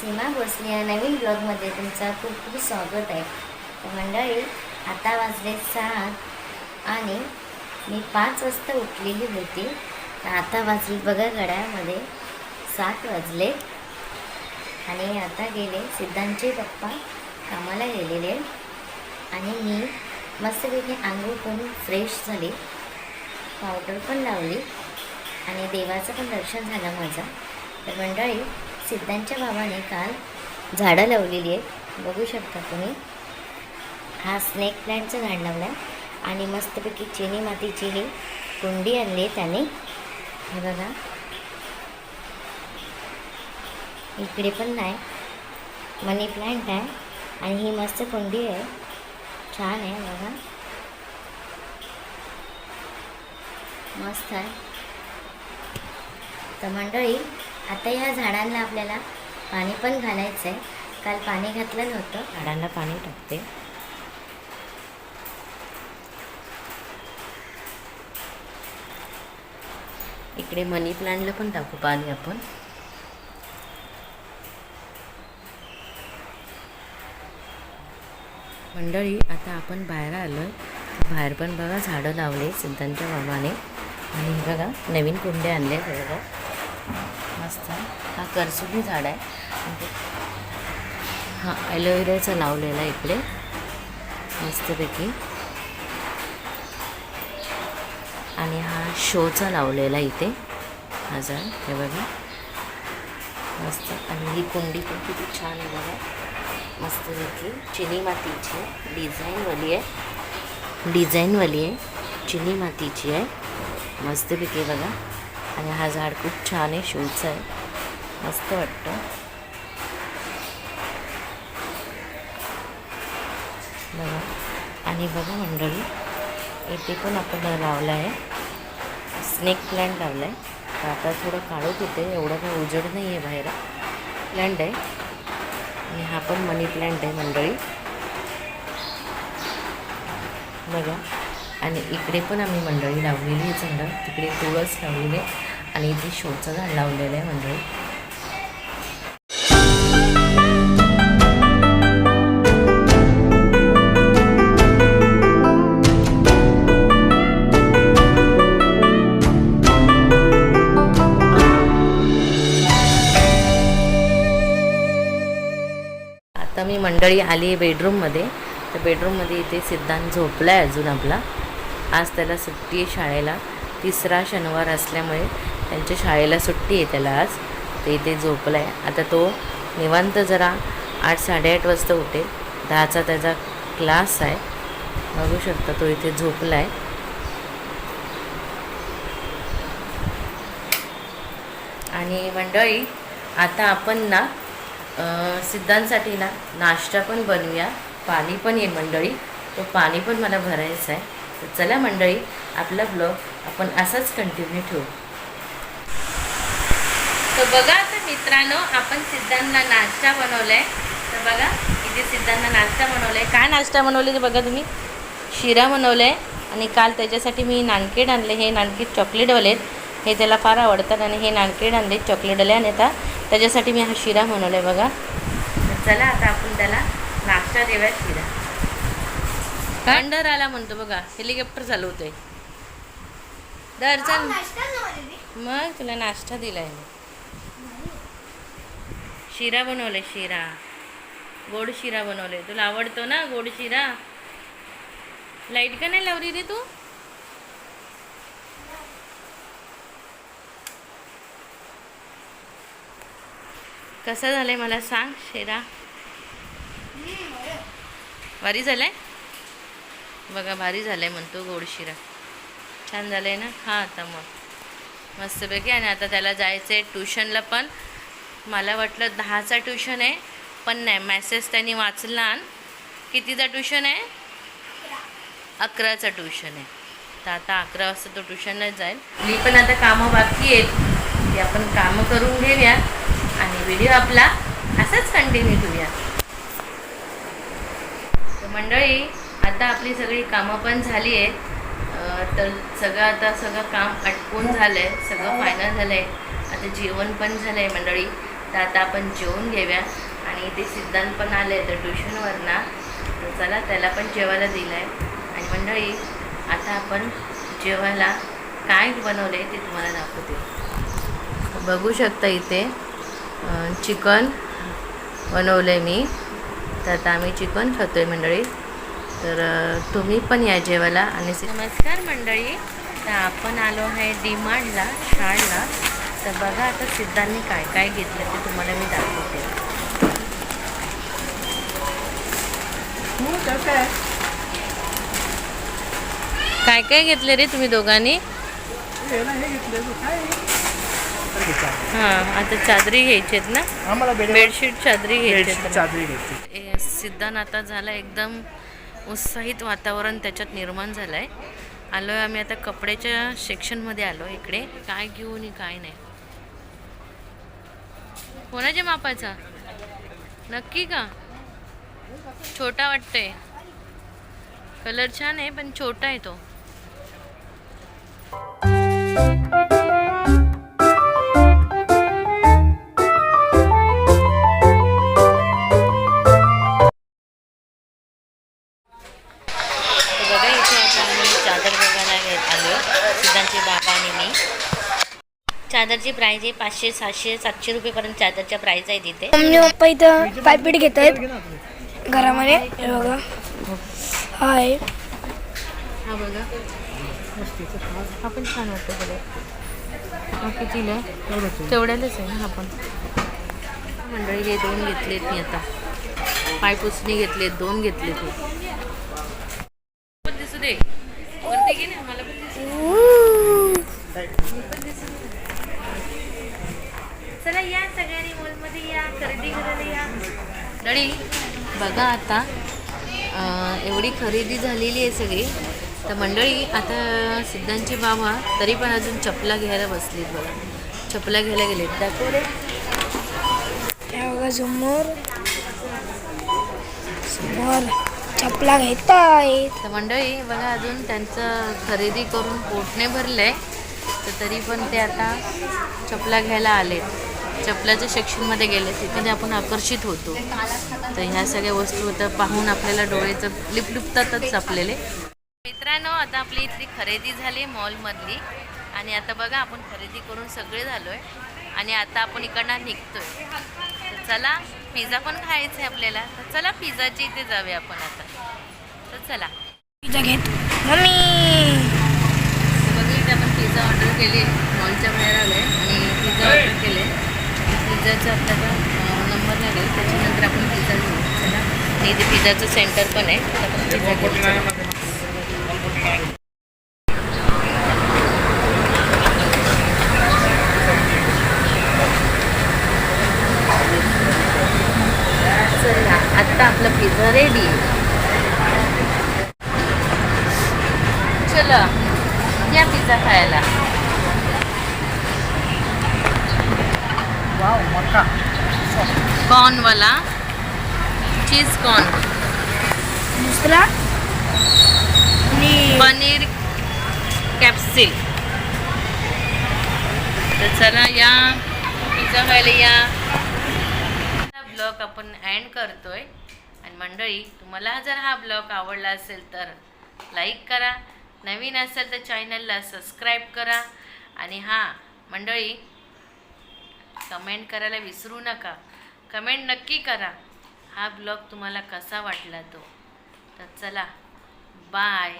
सीमा भोसले या नवीन ब्लॉगमध्ये तुमचं खूप खूप स्वागत आहे. तर मंडळी आता वाजले सात आणि मी पाच वाजता उठलेली होती. तर आता वाजली बघा घड्यामध्ये सात वाजले. आणि आता गेले सिद्धांचे पप्पा कामाला गेलेले. आणि मी मस्तपैकी आंघोळ करून फ्रेश झाली. पावडर पण लावली. आणि देवाचं पण दर्शन झालं माझं. तर मंडळी सिद्धांच्या बाबाने काल झाडं लावलेली आहेत. बघू शकता तुम्ही. हा स्नेक प्लॅन्टचं झाड लावलं आहे आणि मस्तपैकी चिनी मातीची ही कुंडी आणली आहे त्याने. हे बघा. इकडे पण नाही. मनी प्लांट आहे. आणि ही मस्त कुंडी आहे. छान आहे बघा. मस्त आहे. तर मंडळी आता या झाडांना आपल्याला पाणी पण घालायचं आहे काल पाणी घातलं नव्हतं. झाडांना पाणी टाकते. इकडे मनी प्लांटला पण टाकू पाणी आपण. मंडळी आता आपण बाहेर आलो बाहेर पण बघा झाडं लावले सिद्धांच्या बाबाने आणि बघा नवीन कुंडे आणले बघा मस्त हा करसुबी झाड आहे. हा ॲलोवेराचं लावलेला आहे इकडे. मस्तपैकी. आणि हा शोचा लावलेला इथे. हा झाड हे बघा. मस्त. आणि ही कुंडी पण किती छान आहे बघा. मस्तपैकी. चिनी मातीची डिझाईनवाली आहे. डिझाईनवाली आहे. चिनी मातीची आहे. मस्तपैकी बघा. आणि हा झाड खूप छान आहे शोचं आहे. मस्त वाटतं. बघा. आणि बघा मंडळी इथे पण आपण लावलं आहे स्नेक प्लँट लावला आहे तर आता थोडं काळोख होते एवढं काही उजड नाही आहे बाहेर. प्लँट आहे. आणि हा पण मनी प्लँट आहे मंडळी. बघा. आणि इकडे पण आम्ही मंडळी लावलेली आहे झाडं. तिकडे तुळस लावलेली आहे. आणि इथे शोचं झाड लावलेलं आहे मंडळी आता मी मंडळी आली आहे बेडरूममध्ये तर बेडरूममध्ये इथे सिद्धांत झोपला आहे अजून आपला. आज त्याला सुट्टी आहे शाळेला. तिसरा शनिवार असल्यामुळे त्यांच्या शाळेला सुट्टी आहे त्याला आज. ते इथे झोपला आहे आता तो निवांत जरा आठ साडेआठ वाजता होते दहाचा त्याचा क्लास आहे. बघू शकता तो इथे झोपला आहे आणि मंडळी आता आपण ना सिद्धांसाठी ना नाश्ता पण बनवूया. पाणी पण आहे मंडळी. तो पाणी पण मला भरायचं आहे तर चला मंडळी आपला ब्लॉग आपण असाच कंटिन्यू ठेवू. तर बघा आता मित्रांनो आपण सिद्धांना नाश्ता बनवलाय. तर बघा इथे सिद्धांना नाश्ता बनवलाय. काय नाश्ता बनवले ते बघा तुम्ही? शिरा बनवलाय. आणि काल त्याच्यासाठी मी नानकेड आणले. हे नानकेड चॉकलेटवाले आहेत. हे त्याला फार आवडतात. आणि हे नानकेड आणले चॉकलेटवाले आणि आता त्याच्यासाठी मी हा शिरा बनवला आहे बघा चला आता आपण त्याला नाश्ता देऊया शिरा. अंडर आला म्हणतो बघा. हेलिकॉप्टर चालवतोय दर चल. मग तुला नाश्ता दिलाय मी. शिरा बनवले शिरा. गोड शिरा बनवले तुला आवडतो ना गोड शिरा? लाइट का नाही लावली रे तू? कसं झालंय मला सांग शिरा? भारी झालंय? बघा भारी झालंय म्हणतो गोड शिरा. छान झालंय ना? खा आता मग. मस्तपैकी. आणि आता त्याला जायचं आहे ट्युशनला पण. मला वाटलं दहाचा ट्युशन आहे पण नाही मॅसेज त्यांनी वाचला आणि कितीचा ट्युशन आहे? अकराचा ट्युशन आहे. तर आता अकरा वाजता तो ट्युशनला जाईल. मी पण आता कामं बाकी आहेत. की आपण कामं करून घेऊया आणि व्हिडिओ आपला असाच कंटिन्यू ठेवूया तर मंडळी आता आपली सगळी कामं पण झाली आहेत. तर सगळं आता सगळं काम आटपून झालं आहे सगळं फायनल झालं आहे आता जेवण पण झालं आहे मंडळी. तर आता आपण जेवून घेऊया. आणि इथे सिद्धांत पण आले तर ट्युशनवरना तर चला त्याला पण जेवायला दिलं आहे आणि मंडळी आता आपण जेवायला काय आहे ते तुम्हाला दाखवते. बघू शकता इथे चिकन बनवलं आहे मी. तर आता आम्ही चिकन खातो आहे मंडळी. तर तुम्ही पण या जेवायला. आणि नमस्कार मंडळी. तर आपण आलो आहे डिमांडला शाळला. तर बघा आता सिद्धांनी काय काय घेतलं ते तुम्हाला मी दाखवते. काय? काय घेतले रे तुम्ही दोघांनी? हां आता चादरी घ्यायची आहेत ना बेडशीट चादरी घ्यायची. सिद्धांत आता झाला एकदम उत्साहित वातावरण त्याच्यात निर्माण झालं आहे आलो आहे आम्ही आता कपड्याच्या सेक्शनमध्ये आलो इकडे. काय घेऊ आणि काय नाही. कोणाच्या मापाचा? नक्की का? छोटा वाटतंय. कलर छान आहे पण छोटा आहे तो. चादरची प्राईज आहे पाचशे सहाशे सातशे रुपयेपर्यंत चादरच्या प्राईज आहे तिथे. मम्मी पप्पा इथं पायपीट घेत आहेत. घरामध्ये हे बघा. हाय. हा बघा. हा पण छान वाटतो बघा कितीला? तेवढ्यालाच आहे ना हा पण मंडळी हे दोन घेतलेत मी आता. पायपुसणी घेतलेत दोन घेतलेत पण दिसू दे. वरती घे ना मला पण दिसू. चला या सगळ्यांनी मॉलमध्ये या खरेदी करायला या. डळी बघा आता एवढी खरेदी झालेली आहे सगळी. तर मंडळी आता सिद्धांचे बाबा तरी पण अजून चपला घ्यायला बसलीत बघा. चपला घ्यायला गेलेत. दाखव रे. हे बघा समोर. समोर चपला घेत आहेत तर मंडळी बघा अजून त्यांचं खरेदी करून पोटने भरलंय. तर तरी पण ते आता चपला घ्यायला आले चपलाच्या सेक्शनमध्ये गेले तिथे आपण आकर्षित होतो. तर ह्या सगळ्या वस्तू तर पाहून आपल्याला डोळेचं लिपलिपतातच आपलेले मित्रांनो आता आपली इथली खरेदी झाली मॉलमधली. आणि आता बघा आपण खरेदी करून सगळे झालो आहे आणि आता आपण इकडनं निघतोय. तर चला पिझ्झा पण खायचा आहे आपल्याला. तर चला पिझ्झाची इथे जाऊया आपण आता. तर चला. पिझ्झा घेत. मम्मी! पिझ्झा ऑर्डर केले मॉलच्या बाहेर आलो आहे आणि पिझ्झा ऑर्डर केले. पिझ्झाचा आपल्याला नंबर लागेल त्याच्यानंतर आपण पिझ्झा घेऊ. चला. आणि इथे पिझ्झाचं सेंटर पण आहे. तर आपण पिझ्झा घेऊ. आत्ता आपला पिझ्झा रेडी चला. या पिझ्झा खायला. कॉर्नवाला चीज कॉर्न दुसरा? पनीर. कॅप्सिल तर चला या. पिझ्झा खायला या. ब्लॉग आपण एंड करतोय. आणि मंडळी तुम्हाला जर हा ब्लॉग आवडला असेल तर लाईक करा. नवीन असेल तर चॅनलला सबस्क्राईब करा. आणि हां मंडळी कमेंट करायला विसरू नका. कमेंट नक्की करा. हा ब्लॉग तुम्हाला कसा वाटला तो? तर चला बाय